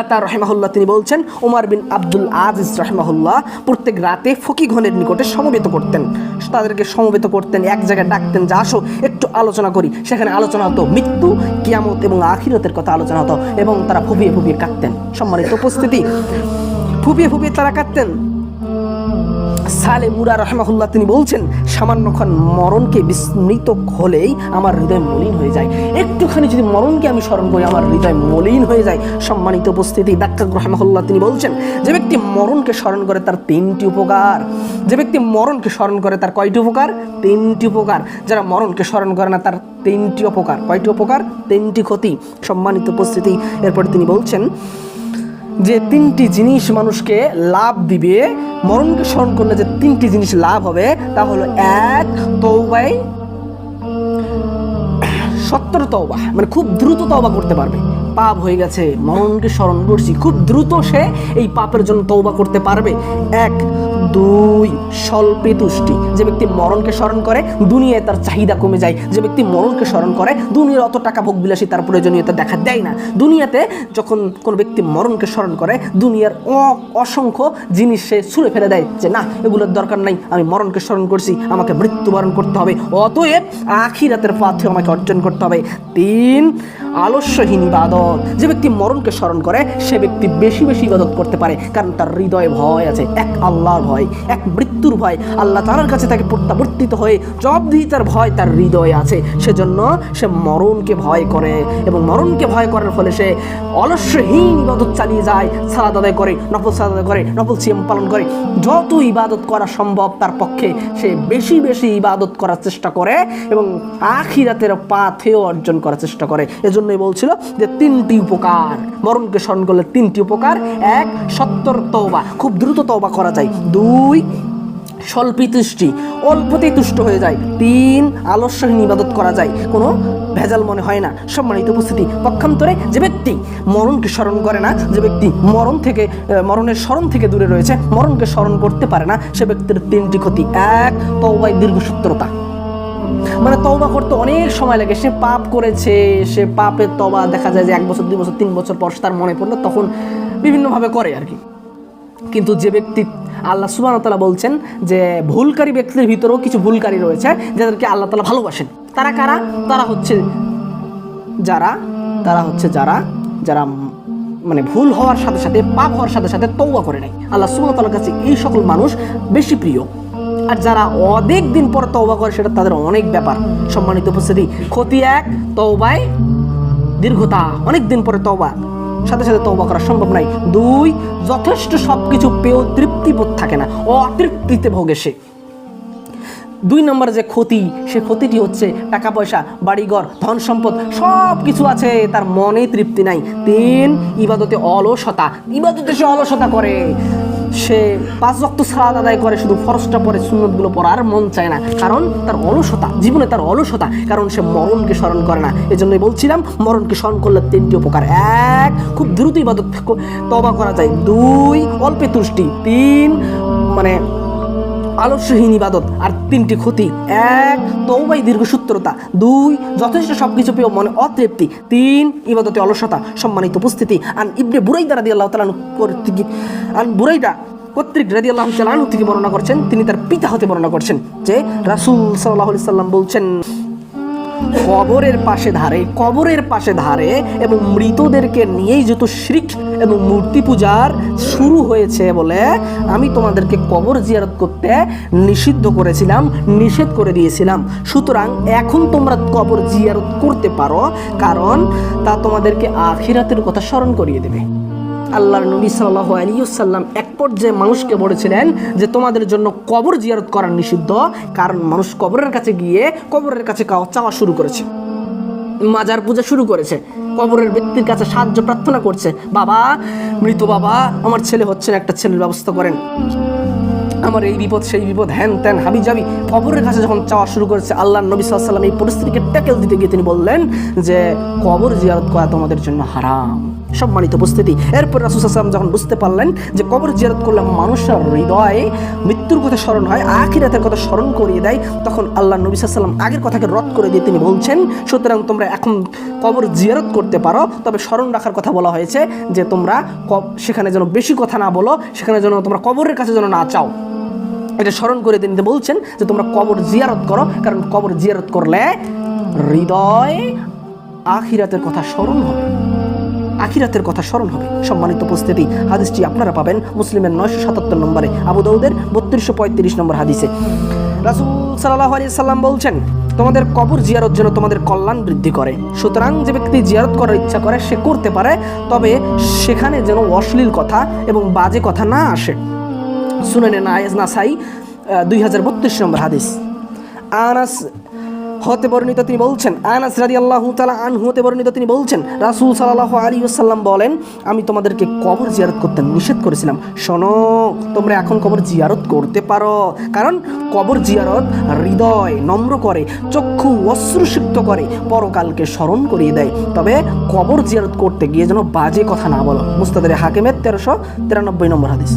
আতা রহেমাহুল্লাহ তিনি বলছেন ওমর বিন আব্দুল আজিজ রহমাহুল্লাহ প্রত্যেক রাতে ফকিঘনের নিকটে সমবেত করতেন। তাদেরকে সমবেত করতেন, এক জায়গায় ডাকতেন যে, আসো, একটু আলোচনা করি। সেখানে আলোচনা হতো মৃত্যু, কিয়ামত এবং আখিরতের কথা আলোচনা হতো এবং তারা ফুবিয়ে ফুবিয়ে কাঁদতেন। সম্মানিত উপস্থিতি, ফুবিয়ে ফুবিয়ে তারা কাঁদতেন। সালে মুরা রহমাহুল্লাহ তিনি বলছেন সামান্যক্ষণ মরণকে বিস্মৃত হলেই আমার হৃদয় মলিন হয়ে যায়। একটুখানি যদি মরণকে আমি স্মরণ করি, আমার হৃদয় মলিন হয়ে যায়। সম্মানিত উপস্থিতি, ডাক্তার রহমাহুল্লাহ তিনি বলছেন, যে ব্যক্তি মরণকে স্মরণ করে তার তিনটি উপকার। যে ব্যক্তি মরণকে স্মরণ করে তার কয়টি উপকার? তিনটি উপকার। যারা মরণকে স্মরণ করে না, তার তিনটি উপকার। কয়টি উপকার? তিনটি ক্ষতি। সম্মানিত উপস্থিতি, এরপর তিনি বলছেন যে তিনটি জিনিস মানুষকে লাভ দিবে, মরণকে স্মরণ করলে যে তিনটি জিনিস লাভ হবে, তা হলো এক তৌবাই সত্তর তওবা মানে খুব দ্রুত তওবা করতে পারবে। পাপ হয়ে গেছে, মরণকে স্মরণ করছি, খুব দ্রুত সে এই পাপের জন্য তওবা করতে পারবে। এক দুই স্বল্পে তুষ্টি যে ব্যক্তি মরণকে স্মরণ করে, দুনিয়ায় তার চাহিদা কমে যায়। যে ব্যক্তি মরণকে স্মরণ করে, দুনিয়ার অত টাকা ভোগ বিলাসী তার প্রয়োজনীয়তা দেখা দেয় না। দুনিয়াতে যখন কোনো ব্যক্তি মরণকে স্মরণ করে, দুনিয়ার অসংখ্য জিনিস সে ছুঁড়ে ফেলে দেয় যে, না, এগুলোর দরকার নাই, আমি মরণকে স্মরণ করছি, আমাকে মৃত্যুবরণ করতে হবে। অতএব আখিরাতের পাথে আমাকে অর্জন করতে হবে। তিন আলস্যহীন ইবাদত। যে ব্যক্তি মরণকে স্মরণ করে, সে ব্যক্তি বেশি বেশি ইবাদত করতে পারে, কারণ তার হৃদয়ে ভয় আছে, এক আল্লাহর ভয়, এক মৃত্যুর ভয়। আল্লাহ তালার কাছে তাকে প্রত্যাবর্তিত হয়ে জবাবদিহিতার ভয় তার হৃদয়ে আছে। সেজন্য সে মরণকে ভয় করে এবং মরণকে ভয় করার ফলে সে অলস্যহীন ইবাদত চালিয়ে যায় সালাদ আদায় করে, নফল সালাদ আদায় করে, নফল সিয়াম পালন করে। যত ইবাদত করা সম্ভব তার পক্ষে সে বেশি বেশি ইবাদত করার চেষ্টা করে এবং আখিরাতের পাথেও অর্জন করার চেষ্টা করে। এজন্যই বলছিল যে তিনটি উপকার। মরণকে স্মরণ করলে তিনটি উপকার। এক, সত্তর তওবা, খুব দ্রুত তওবা করা যায়। দুই স্বল্পী তুষ্টি অল্পতেই তুষ্ট হয়ে যায়। তিন, আলস্যহীন ইবাদত করা যায়। কোনো ভেজাল মনে হয় না। সম্মানিত উপস্থিতি। পক্ষান্তরে যে ব্যক্তি মরণকে স্মরণ করে না, যে ব্যক্তি মরণ থেকে মরণের স্মরণ থেকে দূরে রয়েছে, মরণকে স্মরণ করতে পারে না, সে ব্যক্তির তিনটি ক্ষতি। এক, তওবায় দীর্ঘসূত্রতা। মানে তওবা করতে অনেক সময় লাগে। সে পাপ করেছে, সে পাপের তবা দেখা যায় যে এক বছর, দুই বছর, তিন বছর পর তার মনে পড়ল, তখন বিভিন্নভাবে করে আর কি। কিন্তু যে ব্যক্তি, আল্লাহ সুবাহ তালা বলছেন যে ভুলকারী ব্যক্তির ভিতরেও কিছু ভুলকারী রয়েছে যাদেরকে আল্লাহ তালা ভালোবাসেন। তারা কারা? তারা হচ্ছে যারা, তারা হচ্ছে যারা যারা মানে ভুল হওয়ার সাথে সাথে, পাপ হওয়ার সাথে সাথে তৌবা করে নেয়। আল্লাহ সুবাহ তালার কাছে এই সকল মানুষ বেশি প্রিয়। আর যারা অনেক দিন পর তওবা করে, সেটা তাদের অনেক ব্যাপার। সম্মানিত উপস্থিতি, ক্ষতি এক, তওবায় দীর্ঘতা, অনেক দিন পরে তওবা। সাথে সাথে তওবা করা সম্ভব নাই দুই, যথেষ্ট সব কিছু পেয়েও তৃপ্তিবোধ থাকে না। অতৃপ্তিতে ভোগে সে। দুই নম্বর যে ক্ষতি, সে ক্ষতিটি হচ্ছে টাকা পয়সা, বাড়িঘর, ধন সম্পদ সব কিছু আছে, তার মনে তৃপ্তি নাই। তিন, ইবাদতে অলসতা। ইবাদতে সে অলসতা করে। সে পাঁচ রক্ত সালাদ আদায় করে, শুধু ফরসটা পরে সুন্নতগুলো পড়ার মন চায় না। কারণ তার অলসতা, জীবনে তার অলসতা, কারণ সে মরণকে স্মরণ করে না। এই জন্যই বলছিলাম, মরণকে স্মরণ করলে তিনটি উপকার। এক, খুব দ্রুত ইবাদত তবা করা যায়। দুই, অল্পে তুষ্টি তিন মানে আলস্যহীন ইবাদত আর তিনটি ক্ষতি। এক তৌবাই দীর্ঘসূত্রতা। দুই, যথেষ্ট সব কিছু পেয়েও মনে অতৃপ্তি। তিন, ইবাদতে অলসতা, সম্মানিত উপস্থিতি। আন ইবনে বুরাইদা রাদি আল্লাহ তালানু কর্তৃক আন বুরাইদা কর্তৃক রাদি আল্লাহ তালানু থেকে বর্ণনা করছেন, তিনি তার পিতা হতে বর্ণনা করছেন যে রাসুল সাল্লাহ সাল্লাম বলছেন কবরের পাশে ধারে, কবরের পাশে ধারে এবং মৃতদেরকে নিয়েই যত শিরিক এবং মূর্তি পূজার শুরু হয়েছে বলে আমি তোমাদেরকে কবর জিয়ারত করতে নিষিদ্ধ করেছিলাম, নিষেধ করে দিয়েছিলাম। সুতরাং এখন তোমরা কবর জিয়ারত করতে পারো, কারণ তা তোমাদেরকে আখিরাতের কথা স্মরণ করিয়ে দেবে। আল্লাহর নবী সাল্লাহ আলিয়াল্লাম এক যে মানুষকে বলেছিলেন যে তোমাদের জন্য কবর জিয়ারত করা নিষিদ্ধ, কারণ মানুষ কবরের কাছে গিয়ে কবরের কাছে চাওয়া শুরু করেছে। মাজার পূজা শুরু করেছে। কবরের ব্যক্তির কাছে সাহায্য প্রার্থনা করছে, বাবা, মৃত বাবা, আমার ছেলে হচ্ছেন একটা ছেলের ব্যবস্থা করেন। আমার এই বিপদ, সেই বিপদ, হ্যান ত্যান, হাবি যাবি কবরের কাছে যখন চাওয়া শুরু করেছে আল্লাহ নবী সাল্লাম এই পরিস্থিতিকে ট্যাকেল দিতে গিয়ে তিনি বললেন যে, কবর জিয়ারত করা তোমাদের জন্য হারাম। সম্মানিত উপস্থিতি। এরপর রাসুসাল্লাম যখন বুঝতে পারলেন যে কবর জিয়ারত করলে মানুষের হৃদয়ে মৃত্যুর কথা স্মরণ হয়, আখিরাতের কথা স্মরণ করিয়ে দেয়, তখন আল্লাহ নবী সাল্লাম আগের কথাকে রদ করে দিয়ে তিনি বলছেন, সুতরাং তোমরা এখন কবর জিয়ারত করতে পারো, তবে স্মরণ রাখার কথা বলা হয়েছে যে তোমরা সেখানে যেন বেশি কথা না বলো, সেখানে যেন তোমরা কবরের কাছে যেন না চাও এটা স্মরণ করে তিনি বলছেন যে তোমরা কবর জিয়ারত করো, কারণ কবর জিয়ারত করলে হৃদয় আখিরাতের কথা স্মরণ হবে। আখিরাতের কথা স্মরণ হবে। সম্মানিত উপস্থিতি, হাদিসটি আপনারা পাবেন মুসলিমের নয়শো সাতাত্তর নম্বরে, আবু দাউদের বত্রিশশো পঁয়ত্রিশ নম্বর হাদিসে। রাসুল সাল্লাহ আলি সাল্লাম বলছেন, তোমাদের কবর জিয়ারত যেন তোমাদের কল্যাণ বৃদ্ধি করে। সুতরাং যে ব্যক্তি জিয়ারত করার ইচ্ছা করে, সে করতে পারে, তবে সেখানে যেন অশ্লীল কথা এবং বাজে কথা না আসে। নায়েজ নাসাই দুই হাজার বত্রিশ নম্বর হাদিস। আনাস হতে বর্ণিত তিনি বলছেন, আনাস রাদি আল্লাহ তালা আন হতে বর্ণিত তিনি বলছেন, রাসুল সাল্লাহ আলী সাল্লাম বলেন, আমি তোমাদেরকে কবর জিয়ারত করতে নিষেধ করেছিলাম। শোনো, তোমরা এখন কবর জিয়ারত করতে পারো। কারণ কবর জিয়ারত হৃদয় নম্র করে, চক্ষু অশ্রুসিক্ত করে, পরকালকে স্মরণ করিয়ে দেয়। তবে কবর জিয়ারত করতে গিয়ে যেন বাজে কথা না বলো। মুস্তাদের হাকিমের তেরোশো তিরানব্বই নম্বর হাদিস।